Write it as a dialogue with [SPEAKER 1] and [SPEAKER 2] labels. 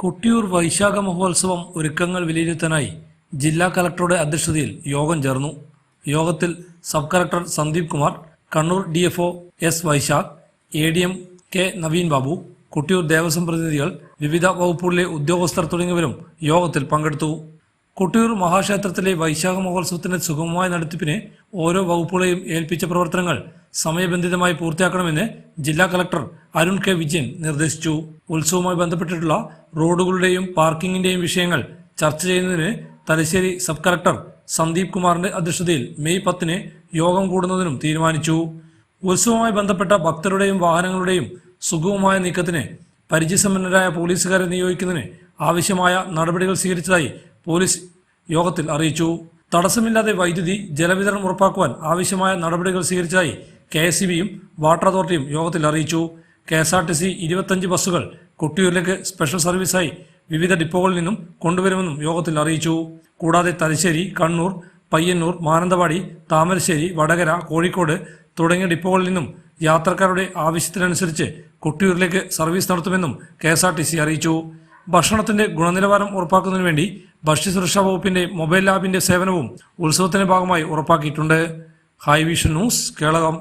[SPEAKER 1] കൊട്ടിയൂർ വൈശാഖ മഹോത്സവം ഒരുക്കങ്ങൾ വിലയിരുത്താനായി ജില്ലാ കലക്ടറുടെ അധ്യക്ഷതയിൽ യോഗം ചേർന്നു. യോഗത്തിൽ sub collector Sandeep Kumar Kannur D F O S Vaishakh A D M K Naveen Babu Kottiyoor Devaswom പ്രതിനിധികൾ വിവിധ വകുപ്പുകളിലെ ഉദ്യോഗസ്ഥർ തുടങ്ങിയവരും യോഗത്തിൽ പങ്കെടുത്തു. കൊട്ടിയൂർ മഹാക്ഷേത്രത്തിലെ വൈശാഖ മഹോത്സവത്തിന്റെ സുഗമമായ നടത്തിപ്പിന് ഓരോ വകുപ്പുകളെയും ഏൽപ്പിച്ച പ്രവർത്തനങ്ങൾ സമയബന്ധിതമായി പൂർത്തിയാക്കണമെന്ന് ജില്ലാ കളക്ടർ അരുൺ കെ വിജയൻ നിർദ്ദേശിച്ചു. ഉത്സവവുമായി ബന്ധപ്പെട്ടിട്ടുള്ള റോഡുകളുടെയും പാർക്കിങ്ങിന്റെയും വിഷയങ്ങൾ ചർച്ച ചെയ്യുന്നതിന് തലശ്ശേരി സബ് കളക്ടർ സന്ദീപ് കുമാറിന്റെ അധ്യക്ഷതയിൽ മെയ് പത്തിന് യോഗം കൂടുന്നതിനും തീരുമാനിച്ചു. ഉത്സവവുമായി ബന്ധപ്പെട്ട ഭക്തരുടെയും വാഹനങ്ങളുടെയും സുഗമമായ നീക്കത്തിന് പരിചയസമ്പന്നരായ പോലീസുകാരെ നിയോഗിക്കുന്നതിന് ആവശ്യമായ നടപടികൾ സ്വീകരിച്ചതായി പോലീസ് യോഗത്തിൽ അറിയിച്ചു. തടസ്സമില്ലാതെ വൈദ്യുതി ജലവിതരണം ഉറപ്പാക്കുവാൻ ആവശ്യമായ നടപടികൾ സ്വീകരിച്ചതായി കെ എസ് ബിയും വാട്ടർ അതോറിറ്റിയും യോഗത്തിൽ അറിയിച്ചു. K S R T C ഇരുപത്തഞ്ച് ബസ്സുകൾ കൊട്ടിയൂരിലേക്ക് സ്പെഷ്യൽ സർവീസായി വിവിധ ഡിപ്പോകളിൽ നിന്നും കൊണ്ടുവരുമെന്നും യോഗത്തിൽ അറിയിച്ചു. കൂടാതെ തലശ്ശേരി കണ്ണൂർ പയ്യന്നൂർ മാനന്തവാടി താമരശ്ശേരി വടകര കോഴിക്കോട് തുടങ്ങിയ ഡിപ്പോകളിൽ നിന്നും യാത്രക്കാരുടെ ആവശ്യത്തിനനുസരിച്ച് കൊട്ടിയൂരിലേക്ക് സർവീസ് നടത്തുമെന്നും K S R T C അറിയിച്ചു. ഭക്ഷണത്തിന്റെ ഗുണനിലവാരം ഉറപ്പാക്കുന്നതിനു വേണ്ടി ഭക്ഷ്യസുരക്ഷാ വകുപ്പിന്റെ മൊബൈൽ ആപ്പിന്റെ സേവനവും ഉത്സവത്തിന്റെ ഭാഗമായി ഉറപ്പാക്കിയിട്ടുണ്ട്. High vision news Kelakam.